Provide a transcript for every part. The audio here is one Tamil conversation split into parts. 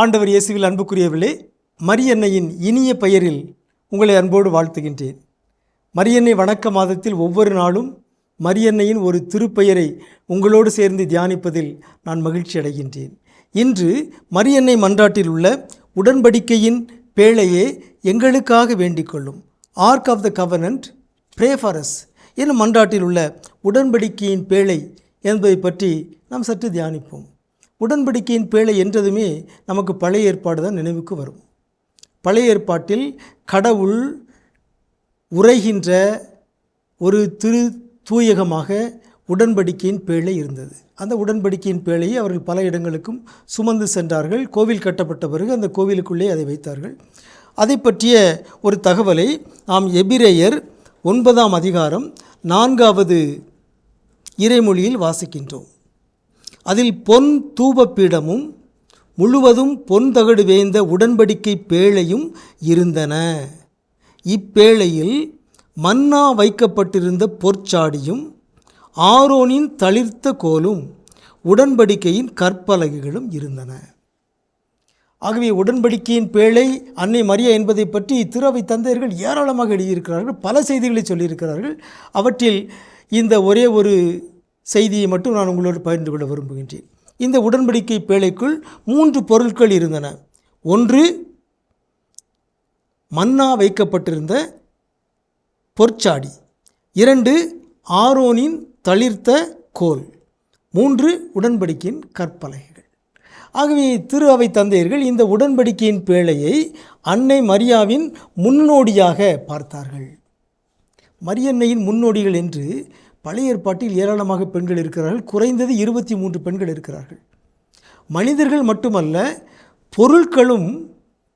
ஆண்டவர் இயேசுவில் அன்புக்குரியவில்லை மரியன்னையின் இனிய பெயரில் உங்களை அன்போடு வாழ்த்துகின்றேன். மரியன்னை வணக்க மாதத்தில் ஒவ்வொரு நாளும் மரியன்னையின் ஒரு திருப்பெயரை உங்களோடு சேர்ந்து தியானிப்பதில் நான் மகிழ்ச்சி அடைகின்றேன். இன்று மரியன்னை மன்றாட்டில் உள்ள உடன்படிக்கையின் பேழையே எங்களுக்காக வேண்டிக்கொள்ளும் ஆர்க் ஆஃப் த கவர்னன்ட் பிரேஃபரஸ் என்னும் மன்றாட்டில் உள்ள உடன்படிக்கையின் பேழை என்பதை பற்றி நாம் சற்று தியானிப்போம். உடன்படிக்கையின் பேழை என்றதுமே நமக்கு பழைய ஏற்பாடு தான் நினைவுக்கு வரும். பழைய ஏற்பாட்டில் கடவுள் உரைகின்ற ஒரு திரு தூயகமாக உடன்படிக்கையின் பேழை இருந்தது. அந்த உடன்படிக்கையின் பேழையை அவர்கள் பல இடங்களுக்கும் சுமந்து சென்றார்கள். கோவில் கட்டப்பட்ட பிறகு அந்த கோவிலுக்குள்ளே அதை வைத்தார்கள். அதை பற்றிய ஒரு தகவலை நாம் எபிரேயர் ஒன்பதாம் அதிகாரம் நான்காவது இறைமொழியில் வாசிக்கின்றோம். அதில் பொன் தூபப்பீடமும் முழுவதும் பொன் தகடு வேய்ந்த உடன்படிக்கை பேழையும் இருந்தன. இப்பேழையில் மன்னா வைக்கப்பட்டிருந்த பொற்சாடியும் ஆரோனின் தளிர்த்த கோலும் உடன்படிக்கையின் கற்பலகைகளும் இருந்தன. ஆகவே உடன்படிக்கையின் பேழை அன்னை மரியா என்பதை பற்றி திருவை தந்தையர்கள் ஏராளமாக எழுதியிருக்கிறார்கள் பல செய்திகளை சொல்லியிருக்கிறார்கள். அவற்றில் இந்த ஒரே ஒரு செய்தியை மட்டும் நான் உங்களோடு பகிர்ந்து கொள்ள விரும்புகின்றேன். இந்த உடன்படிக்கை பேழைக்குள் மூன்று பொருட்கள் இருந்தன. ஒன்று மன்னா வைக்கப்பட்டிருந்த பொற்சாடி. இரண்டு ஆரோனின் தளிர்த்த கோல். மூன்று உடன்படிக்கையின் கற்பலகைகள். ஆகவே திரு அவை தந்தையர்கள் இந்த உடன்படிக்கையின் பேழையை அன்னை மரியாவின் முன்னோடியாக பார்த்தார்கள். மரியன்னையின் முன்னோடிகள் என்று பழைய ஏற்பாட்டில் ஏராளமாக பெண்கள் இருக்கிறார்கள். குறைந்தது இருபத்தி மூன்று பெண்கள் இருக்கிறார்கள். மனிதர்கள் மட்டுமல்ல பொருட்களும்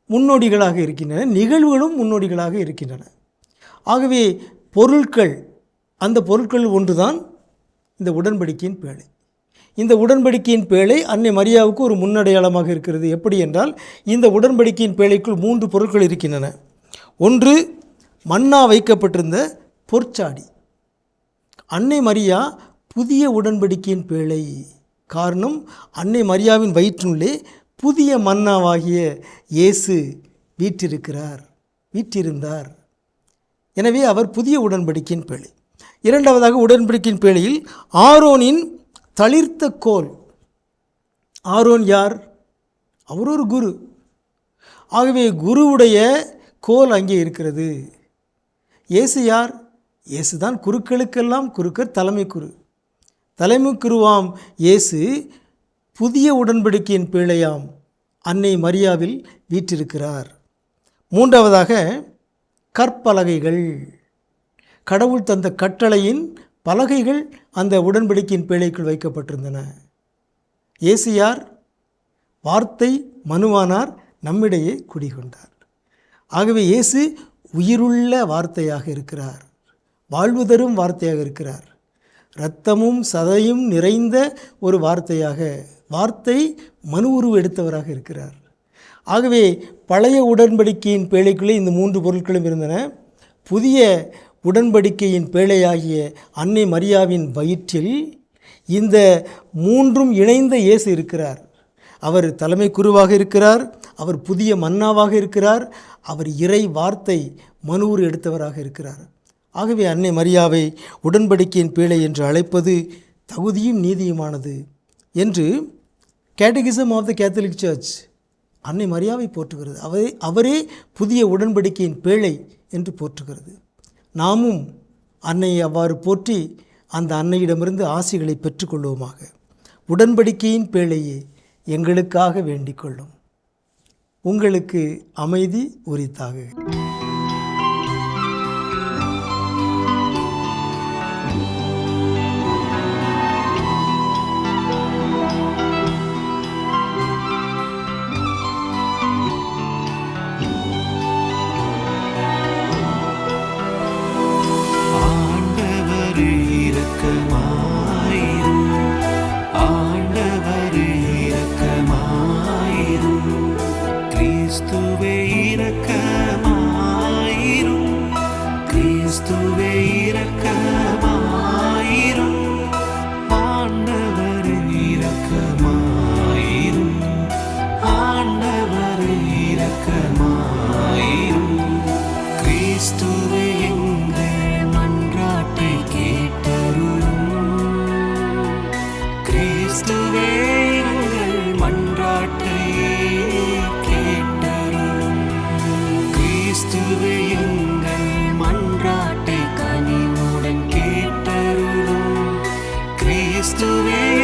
முன்னோடிகளாக இருக்கின்றன. நிகழ்வுகளும் முன்னோடிகளாக இருக்கின்றன. ஆகவே பொருட்கள் அந்த பொருட்கள் ஒன்றுதான் இந்த உடன்படிக்கையின் பேழை. இந்த உடன்படிக்கையின் பேழை அன்னை மரியாவுக்கு ஒரு முன்னடையாளமாக இருக்கிறது. எப்படி என்றால் இந்த உடன்படிக்கையின் பேழைக்குள் மூன்று பொருட்கள் இருக்கின்றன. ஒன்று மன்னா வைக்கப்பட்டிருந்த பொற்சாடி. அன்னை மரியா புதிய உடன்படிக்கையின் பேழை. காரணம் அன்னை மரியாவின் வயிற்றுள்ளே புதிய மன்னாவாகிய இயேசு வீற்றிருக்கிறார் வீற்றிருந்தார். எனவே அவர் புதிய உடன்படிக்கையின் பேழை. இரண்டாவதாக உடன்படிக்கையின் பேழையில் ஆரோனின் தளிர்த்த கோல். ஆரோன் யார்? அவர் ஒரு குரு. ஆகவே குருவுடைய கோல் அங்கே இருக்கிறது. இயேசு யார்? இயேசுதான் குருக்களுக்கெல்லாம் குருக்கர் தலைமை குரு. தலைமை குருவாம் இயேசு புதிய உடன்படிக்கையின் பிழையாம் அன்னை மரியாவில் வீற்றிருக்கிறார். மூன்றாவதாக கற்பலகைகள். கடவுள் தந்த கட்டளையின் பலகைகள் அந்த உடன்படிக்கையின் பேழைக்குள் வைக்கப்பட்டிருந்தன. இயேசு யார்? வார்த்தை மனுவானார் நம்மிடையே குடிகொண்டார். ஆகவே இயேசு உயிருள்ள வார்த்தையாக இருக்கிறார். வாழ்வு தரும் வார்த்தையாக இருக்கிறார். இரத்தமும் சதையும் நிறைந்த ஒரு வார்த்தையாக வார்த்தை மனு உருவு எடுத்தவராக இருக்கிறார். ஆகவே பழைய உடன்படிக்கையின் பேழைக்குள்ளே இந்த மூன்று பொருட்களும் இருந்தன. புதிய உடன்படிக்கையின் பேழையாகிய அன்னை மரியாவின் வயிற்றில் இந்த மூன்றும் இணைந்த இயேசு இருக்கிறார். அவர் தலைமை குருவாக இருக்கிறார் அவர் புதிய மன்னாவாக இருக்கிறார் அவர் இறை வார்த்தை மனுவுறு எடுத்தவராக இருக்கிறார். ஆகவே அன்னை மரியாவை உடன்படிக்கையின் பேழை என்று அழைப்பது தகுதியும் நீதியுமானது என்று catechism of the Catholic church அன்னை மரியாவை போற்றுகிறது. அவரே அவரே புதிய உடன்படிக்கையின் பேழை என்று போற்றுகிறது. நாமும் அன்னையை அவ்வாறு போற்றி அந்த அன்னையிடமிருந்து ஆசைகளை பெற்றுக்கொள்வோமாக. உடன்படிக்கையின் பேழையே எங்களுக்காக வேண்டிக் கொள்ளும். உங்களுக்கு அமைதி உரித்தாக மன்றாட்டை கனிவுடன் கேட்டருளும். கிறிஸ்துவே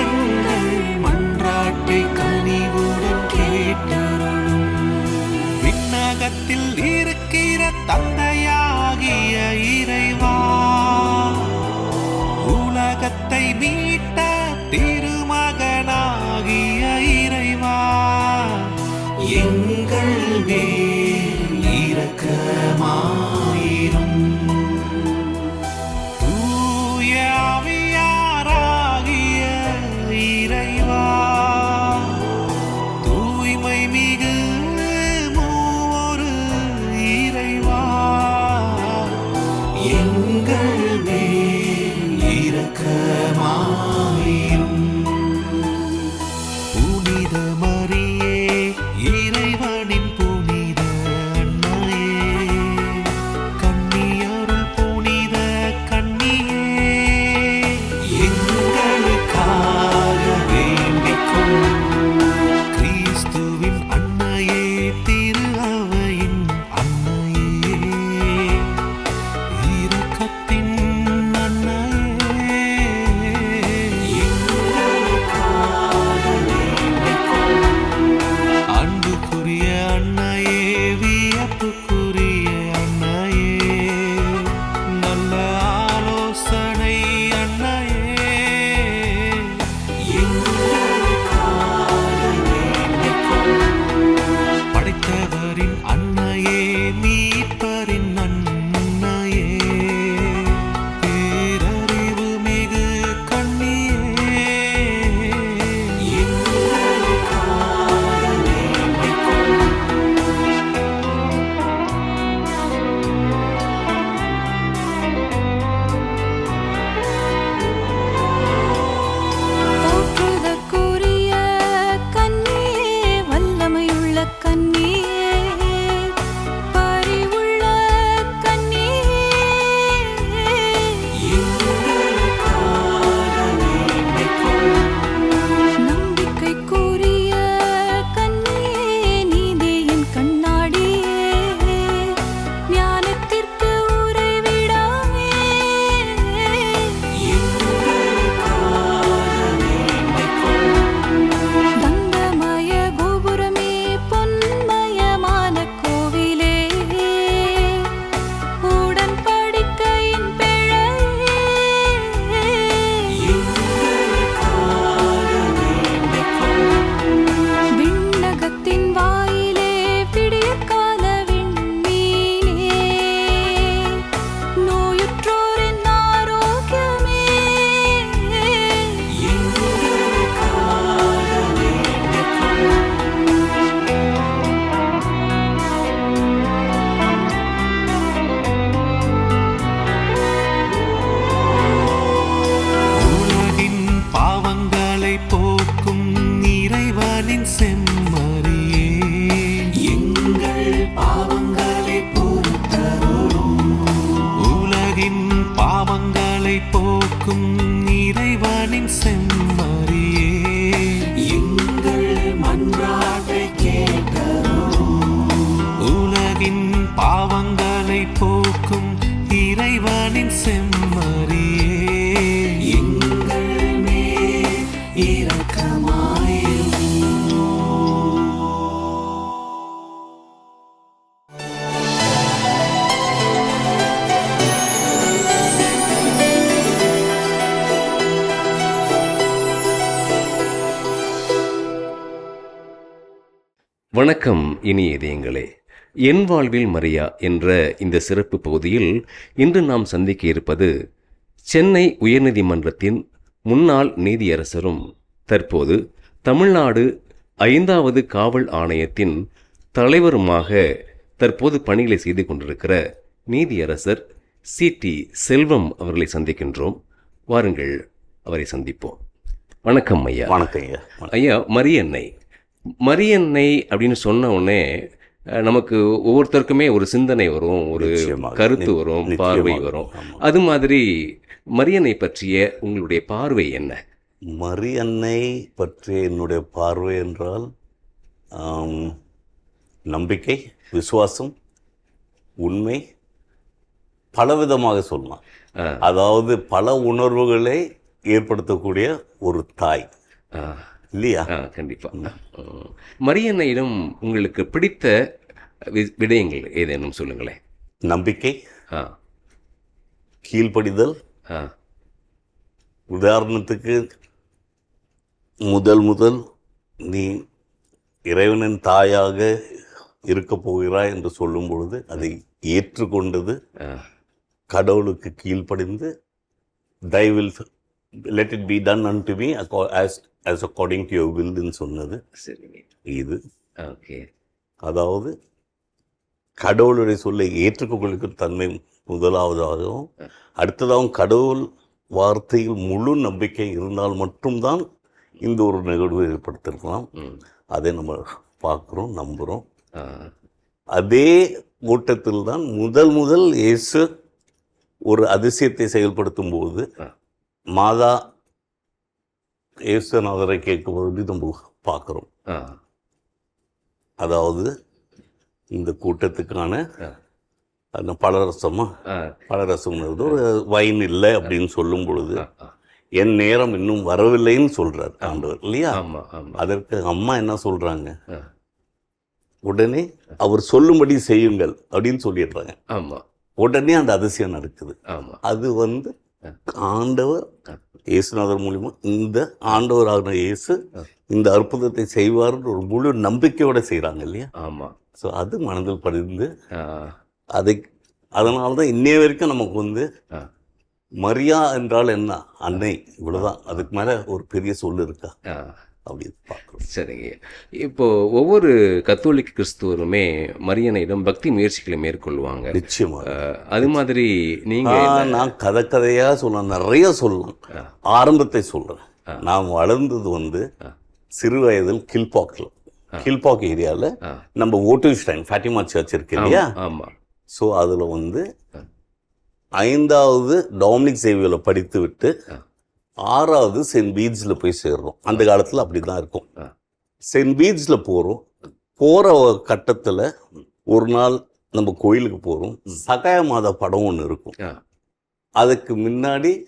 வணக்கம் இனிய இதயங்களே. என் வாழ்வில் மரியா என்ற இந்த சிறப்பு பகுதியில் இன்று நாம் சந்திக்க இருப்பது சென்னை உயர்நீதிமன்றத்தின் முன்னாள் நீதியரசரும் தற்போது தமிழ்நாடு ஐந்தாவது காவல் ஆணையத்தின் தலைவருமாக தற்போது பணிகளை செய்து கொண்டிருக்கிற நீதியரசர் சி. டி. செல்வம் அவர்களை சந்திக்கின்றோம். வாருங்கள் அவரை சந்திப்போம். வணக்கம் ஐயா. வணக்கம் ஐயா. ஐயா மரியன்னை மரியன்னை அப்படின்னு சொன்ன உடனே நமக்கு ஒவ்வொருத்தருக்குமே ஒரு சிந்தனை வரும் ஒரு. கருத்து வரும். பார்வை வரும். அது மாதிரி மரியன்னை பற்றிய உங்களுடைய பார்வை என்ன மரியன்னை பற்றிய என்னுடைய பார்வை என்றால் நம்பிக்கை விசுவாசம் உண்மை பலவிதமாக சொல்லலாம் அதாவது பல உணர்வுகளை ஏற்படுத்தக்கூடிய ஒரு தாய் இல்லையா? ஆ, கண்டிப்பா. ம். மரியன்னையிடம் உங்களுக்கு பிடித்த விடயங்கள் ஏதேனும் சொல்லுங்களேன். நம்பிக்கை கீழ்ப்படிதல் உதாரணத்துக்கு முதல் முதல் நீ இறைவனின் தாயாக இருக்க போகிறாய் என்று சொல்லும் பொழுது அதை ஏற்றுக்கொண்டது கடவுளுக்கு கீழ்ப்படிந்து thy will let it be done unto me as as according to your வில்னு சொன்னது. இது. ஓகே. அதாவது கடவுளுடைய சொல்லை ஏற்றுக்கொள்ளும் தன்மை முதலாவதாகவும் அடுத்ததாகவும் கடவுள் வார்த்தையில் முழு நம்பிக்கை இருந்தால் மட்டும்தான் இந்த ஒரு நிகழ்வு ஏற்படுத்திருக்கலாம் அதை நம்ம பார்க்குறோம் நம்புகிறோம் அதே ஓட்டத்தில் தான் முதல் முதல் இயேசு ஒரு அதிசயத்தை செயல்படுத்தும் போது. மாதா இயேசுநாதரை கேட்கும்போது நம்ம பார்க்குறோம்? அதாவது இந்த கூட்டத்துக்கான. அந்த பலரசமாக ஆ. பலரசம்ன்றது ஒரு வைன் இல்லை அப்படின்னு சொல்லும் பொழுது. என் நேரம் இன்னும் வரவில்லைன்னு சொல்றார் ஆண்டவர் இல்லையா? அதற்கு அம்மா என்ன சொல்றாங்க? ஆ. உடனே அவர் சொல்லும்படி செய்யுங்கள் அப்படின்னு சொல்லிடுறாங்க. உடனே அந்த அதிசயம் நடக்குது. அது வந்து ஆண்டவர் இயேசுநாதர் மூலியமா இந்த ஆண்டவரான இயேசு இந்த அற்புதத்தை செய்வார்னு ஒரு முழு நம்பிக்கையோட செய்றாங்க இல்லையா? ஆமா. ஸோ அது மனதில் பதிந்து ஆ. அதை அதனால தான் இன்னைய வரைக்கும் நமக்கு வந்து. மரியா என்றால் என்ன? அன்னை. இவ்வளவுதான். அதுக்கு மேல ஒரு பெரிய சொல்லு இருக்கா? அப்படின்னு பார்க்குறோம். சரிங்க. இப்போ ஒவ்வொரு கத்தோலிக்க கிறிஸ்துவருமே மரியனையிடம் பக்தி முயற்சிகளை மேற்கொள்வாங்க. நிச்சயமா. அஹ், அது மாதிரி நீங்க ஆ, என்ன- நான் கதை கதையா சொல்லலாம் நிறைய சொல்லலாம். ஆரம்பத்தை சொல்றேன். நான் வளர்ந்தது வந்து. சிறு வயதில் கில்பாக்கில். கில்பாக் ஏரியால ஆ. நம்ம ஓட்டுஸ்டைன் ஃபேட்டிமா சர்ச் இருக்கு இல்லையா? ஆமா. ஸோ அதுல வந்து ஐந்தாவது டாமினிக் சேவியில் படித்து விட்டு ஆறாவது சென்ட் பீட்ஸில் போய் சேர்றோம். அந்த காலத்தில் அப்படி தான் இருக்கும். சென்ட் பீட்ஸில் போகிறோம் போகிற கட்டத்தில் ஒரு நாள் நம்ம கோயிலுக்கு போகிறோம் சகாய மாதா படம் ஒன்று இருக்கும். அதுக்கு முன்னாடி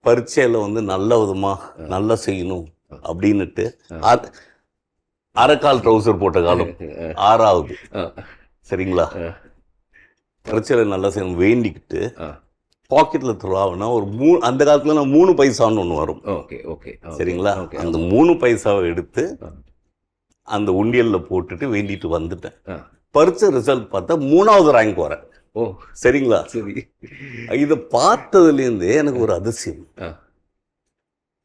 பரீட்சையில் வந்து நல்ல விதமாக நல்லா செய்யணும் அப்படின்னுட்டு அர- அரைக்கால் ட்ரௌசர் போட்ட காலம். ஆறாவது. சரிங்களா. பரீட்சையில் நல்லா செய்யணும். வேண்டிக்கிட்டு. பாக்கெட்டில் துறாவுனா ஒரு மூ அந்த காலத்தில் நான் மூணு பைசான்னு ஒன்று வரும். Okay okay. சரிங்களா? அந்த மூணு பைசாவை எடுத்து. அந்த உண்டியல்ல போட்டுட்டு வேண்டிட்டு வந்துட்டேன். ஆ. பரீட்சை ரிசல்ட் பார்த்தா மூணாவது ரேங்க் வரேன். ஓ. சரிங்களா? சரி. இதை பார்த்ததுலேருந்தே எனக்கு ஒரு அதிசயம்.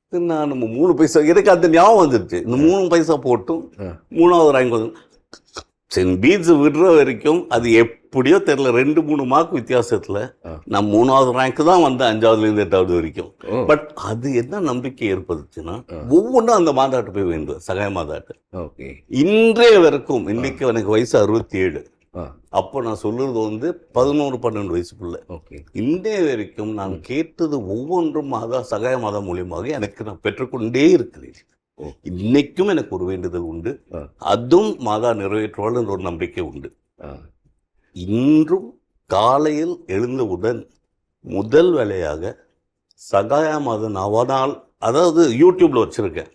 நான் நம்ம மூணு பைசா எனக்கு அந்த ஞாபகம் வந்துருச்சு. இந்த மூணு பைசா போட்டும். மூணாவது ரேங்க் வந்து சென்ட் பீட்ஸ் விடுற வரைக்கும் அது எப்படியோ தெரியல. ரெண்டு மூணு மார்க் வித்தியாசத்துல. நான் மூணாவது ரேங்க் தான் வந்தேன் அஞ்சாவதுல இருந்து எட்டாவது வரைக்கும். பட் அது என்ன நம்பிக்கை ஏற்படுத்துச்சுன்னா ஒவ்வொன்றும் அந்த மாதாட்டு போய் வேண்டுவேன் சகாய மாதாட்டு. இன்றைய வரைக்கும் இன்னைக்கு எனக்கு வயசு அறுபத்தி ஏழு அப்போ நான் சொல்றது வந்து பதினோரு பன்னெண்டு வயசுக்குள்ள. இன்றைய வரைக்கும் நான் கேட்டது ஒவ்வொன்றும் மாதா சகாய மாதா மூலியமாக எனக்கு நான் பெற்றுக்கொண்டே இருக்கிறேன். இன்னைக்கும் எனக்கு ஒரு வேண்டுதல் உண்டு. அதுவும் மாதா நிறைவேற்றுவாள் என்ற ஒரு நம்பிக்கை உண்டு. இன்றும் காலையில் எழுந்தவுடன் முதல் வேலையாக சகாய மாதா நவநாள் அதாவது யூடியூப்ல வச்சிருக்கேன்.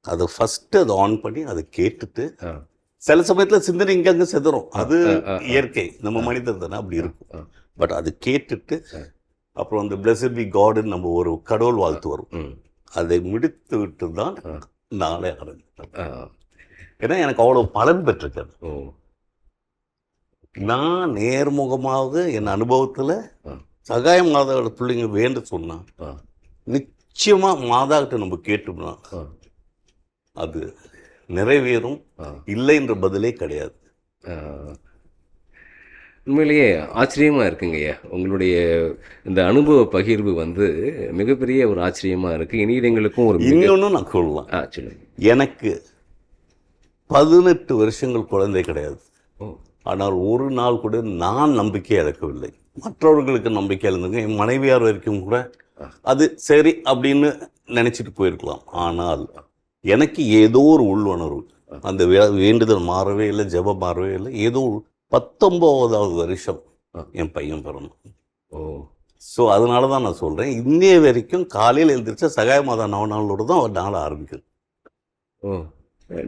அதை ஃபர்ஸ்ட் அதை ஆன் பண்ணி அதை கேட்டுட்டு சில சமயத்துல சிந்தனை இங்கங்க செதறும். அது. இயற்கை. நம்ம மனிதர் தானே அப்படி இருக்கும். பட் அது கேட்டுட்டு. அப்புறம் அந்த பிளஸட் பி காடுன்னு நம்ம ஒரு கடவுள் வாழ்த்து வரும். அதை முடித்து விட்டு தான். நாளே ஆரம்பிப்பேன் ஆ. ஏன்னா எனக்கு அவ்வளவு பலன் பெற்றிருக்கேன் ஓ. நான் நேர்முகமாக என் அனுபவத்துல ஆ. சகாய மாதாவோட பிள்ளைங்க வேண்டு சொன்னா ஆ. நிச்சயமா மாதா கிட்ட நம்ம கேட்டோம்னா அது நிறைவேறும். இல்லை என்ற பதிலே கிடையாது. உண்மையிலேயே ஆச்சரியமா இருக்குங்கய்யா உங்களுடைய இந்த அனுபவ பகிர்வு வந்து மிகப்பெரிய ஒரு ஆச்சரியமா இருக்கு. இனி எங்களுக்கும் ஒரு இன்னொன்னு நான் சொல்லலாம் ஆ சொல்லுங்க. எனக்கு பதினெட்டு வருஷங்கள் குழந்தை கிடையாது. ஆனால் ஒரு நாள் கூட நான் நம்பிக்கை இழக்கவில்லை. மற்றவர்களுக்கு நம்பிக்கை இழந்துங்க என் மனைவியார் வரைக்கும் கூட அது சரி அப்படின்னு நினைச்சிட்டு போயிருக்கலாம். ஆனால் எனக்கு ஏதோ ஒரு உள்வுணர்வு அந்த வேண்டுதல் மாறவே இல்லை ஜெபம் மாறவே இல்லை. ஏதோ ஒரு பத்தொம்போதாவது வருஷம். என் பையன் பிறந்தான். ஓ. ஸோ அதனால தான் நான் சொல்கிறேன் இன்னைய வரைக்கும் காலையில் எழுந்திரிச்ச சகாய மாதா நவநாளோடு தான் ஒரு நாள் ஆரம்பிக்குது ஓ.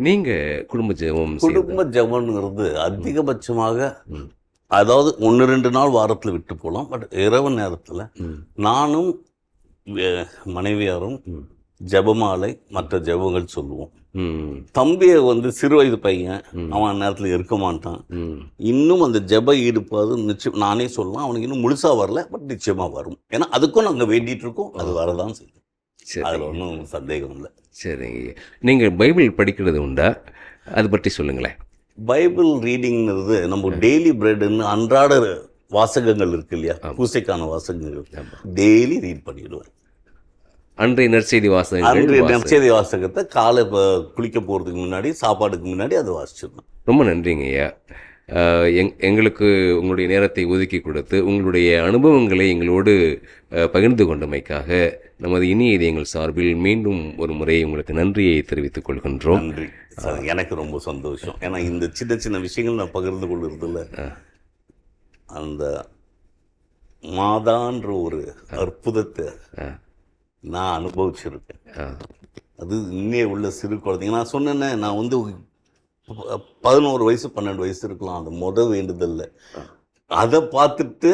நீங்கள் குடும்ப ஜெபம் குடும்ப ஜெபம்ங்கிறது அதிகபட்சமாக. அதாவது ஒன்று ரெண்டு நாள் வாரத்தில் விட்டு போகலாம் பட் இரவு நேரத்தில் நானும் மனைவியாரும். ஜெபமாலை மற்ற ஜெபங்கள் சொல்லுவோம். தம்பியை வந்து சிறு வயது பையன். அவன் நேரத்தில் இருக்க மாட்டான். இன்னும் அந்த ஜெப ஈடுபாடு நிச்சயம் நானே சொல்லலாம் அவனுக்கு இன்னும் முழுசாக வரல பட் நிச்சயமாக வரும். ஏன்னா அதுக்கும் நாங்கள் வேண்டிட்டு இருக்கோம் அது வரதான் செய்யும். சரி. அதில் ஒன்றும் சந்தேகம் இல்லை. சரிங்க. நீங்கள் பைபிள் படிக்கிறது உண்டா? அது பற்றி சொல்லுங்களேன். பைபிள் ரீடிங்கிறது நம்ம டெய்லி பிரெட்னு அன்றாட வாசகங்கள் இருக்கு இல்லையா? பூசைக்கான வாசகங்கள். டெய்லி ரீட் பண்ணிடுவேன். அன்றைய நற்செய்தி வாசகங்கள் அன்றைய நற்செய்தி வாசகத்தை காலை ப- குளிக்க போகிறதுக்கு முன்னாடி சாப்பாடுக்கு முன்னாடி அதை வாசிச்சிடணும். ரொம்ப நன்றிங்க ஐயா. எங் எங்களுக்கு உங்களுடைய நேரத்தை ஒதுக்கி கொடுத்து உங்களுடைய அனுபவங்களை எங்களோடு பகிர்ந்து கொண்டமைக்காக நமது இனிய இதயங்கள் சார்பில் மீண்டும் ஒரு முறை உங்களுக்கு நன்றியை தெரிவித்துக் கொள்கின்றோம். நன்றி. எனக்கு ரொம்ப சந்தோஷம். ஏன்னா இந்த சின்ன சின்ன விஷயங்கள் நான் பகிர்ந்து கொள்கிறதுல அந்த மாதான்ற ஒரு அற்புதத்தை நான் அனுபவிச்சிருக்கேன். அது இன்னே உள்ள சிறு குழந்தைங்க நான் சொன்னேன்னே நான் வந்து பதினோரு வயசு பன்னெண்டு வயசு இருக்கலாம். அந்த முத வேண்டுதல்ல. அதை பார்த்துட்டு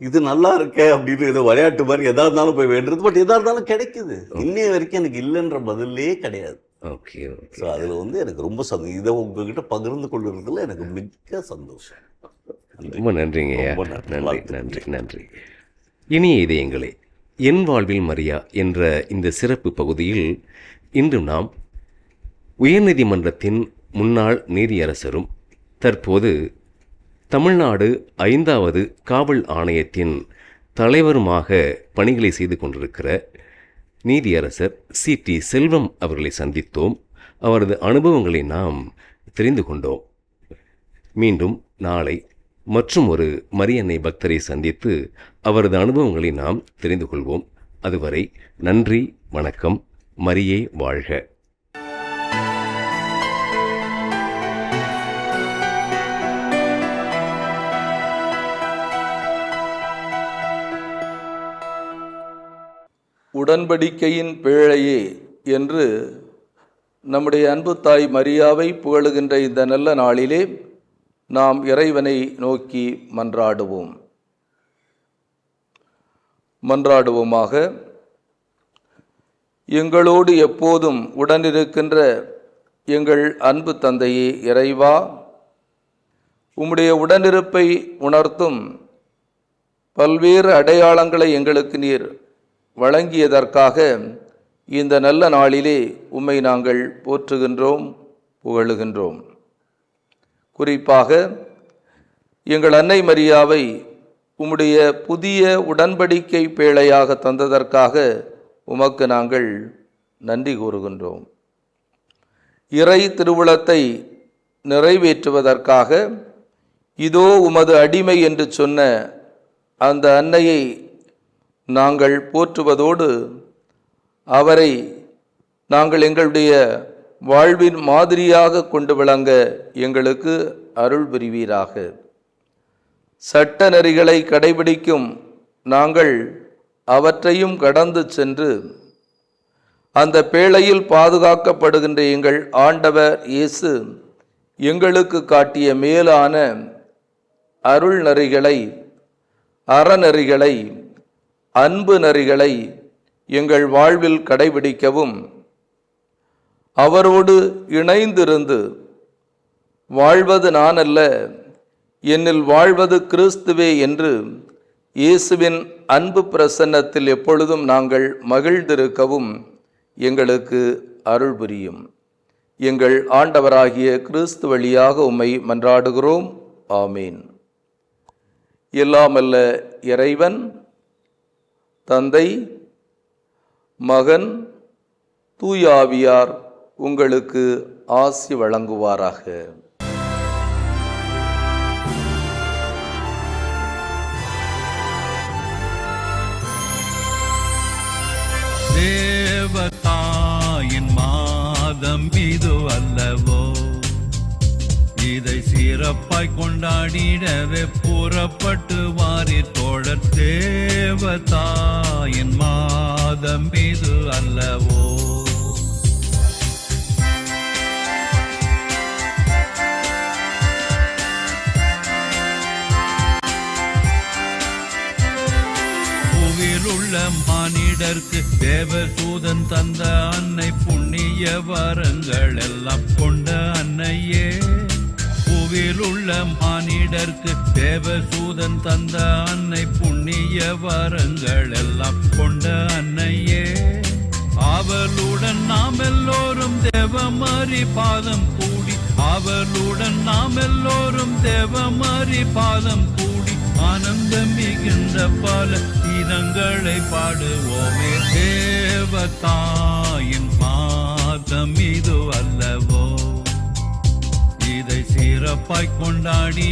இது நல்லா இருக்கே அப்படின்னு ஏதோ விளையாட்டு மாதிரி எதா இருந்தாலும் போய் வேண்டுறது. பட் எதா இருந்தாலும் கிடைக்குது. இன்னைய வரைக்கும் எனக்கு இல்லைன்ற பதிலே கிடையாது. ஓகே ஸோ அதில் வந்து எனக்கு ரொம்ப சந்தோஷம் இதை உங்ககிட்ட பகிர்ந்து கொள்ளுறதுல எனக்கு மிக்க சந்தோஷம். ரொம்ப நன்றிங்க நன்றி. நன்றி. நன்றி நன்றி. இனிய இதயங்களே என் வாழ்வில் மரியா என்ற இந்த சிறப்பு பகுதியில் இன்று நாம் உயர்நீதிமன்றத்தின் முன்னாள் நீதியரசரும் தற்போது தமிழ்நாடு ஐந்தாவது காவல் ஆணையத்தின் தலைவருமாக பணிகளை செய்து கொண்டிருக்கிற நீதியரசர் சி. டி. செல்வம் அவர்களை சந்தித்தோம். அவரது அனுபவங்களை நாம் தெரிந்து கொண்டோம். மீண்டும் நாளை மற்றும் ஒரு மரியன்னை பக்தரை சந்தித்து அவரது அனுபவங்களை நாம் தெரிந்து கொள்வோம். அதுவரை நன்றி வணக்கம் மரியே வாழ்க. உடன்படிக்கையின் பேழையே என்று நம்முடைய அன்பு தாய் மரியாவை புகழுகின்ற இந்த நல்ல நாளிலே நாம் இறைவனை நோக்கி மன்றாடுவோம். மன்றாடுவோமாக எங்களோடு எப்போதும் உடனிருக்கின்ற எங்கள் அன்பு தந்தையே இறைவா உம்முடைய உடனிருப்பை உணர்த்தும் பல்வேறு அடையாளங்களை எங்களுக்கு நீர் வழங்கியதற்காக இந்த நல்ல நாளிலே உம்மை நாங்கள் போற்றுகின்றோம் புகழுகின்றோம். குறிப்பாக எங்கள் அன்னை மரியாவை உம்முடைய புதிய உடன்படிக்கை பேழையாக தந்ததற்காக உமக்கு நாங்கள் நன்றி கூறுகின்றோம். இறை திருவுளத்தை நிறைவேற்றுவதற்காக இதோ உமது அடிமை என்று சொன்ன அந்த அன்னையை நாங்கள் போற்றுவதோடு அவரை நாங்கள் எங்களுடைய வாழ்வின் மாதிரியாக கொண்டு விளங்க எங்களுக்கு அருள் புரிவீராக. சட்ட நெறிகளை கடைபிடிக்கும் நாங்கள் அவற்றையும் கடந்து சென்று அந்த பேழையில் பாதுகாக்கப்படுகின்ற எங்கள் ஆண்டவர் இயேசு எங்களுக்கு காட்டிய மேலான அருள் நெறிகளை அறநெறிகளை அன்பு நெறிகளை எங்கள் வாழ்வில் கடைபிடிக்கவும். அவரோடு இணைந்திருந்து வாழ்வது நான் அல்ல என்னில் வாழ்வது கிறிஸ்துவே என்று இயேசுவின் அன்பு பிரசன்னத்தில் எப்பொழுதும் நாங்கள் மகிழ்ந்திருக்கவும் எங்களுக்கு அருள் புரியும். எங்கள் ஆண்டவராகிய கிறிஸ்து வழியாக உம்மை மன்றாடுகிறோம். ஆமீன். எல்லாமல்ல இறைவன் தந்தை மகன் தூயாவியார் உங்களுக்கு ஆசி வழங்குவாராக. தேவதாயின் மாதம் இது அல்லவோ? இதை சிறப்பாய் கொண்டாடிடவே புறப்பட்டு வாரி தோழர். தேவதாயின் மாதம் இது அல்லவோ? மானிடர்க்கு தேவதூதன் தந்த அன்னை புண்ணிய வரங்கள் எல்லாம் கொண்ட அன்னையே. பூவில் உள்ள மானிடர்க்கு தேவசூதன் தந்த அன்னை புண்ணிய வரங்கள் எல்லாம் கொண்ட அன்னையே. அவளுடன் நாம் எல்லோரும் தேவமாரி பாதம் கூடி அவளுடன் நாம் எல்லோரும் தேவமாரி பாதம் கூடி ஆனந்தம் மிகுந்த பால கீதங்களை பாடுவோமே. தேவத்தாயின் மாதம் இது அல்லவோ இதை சிறப்பாய் கொண்டாடி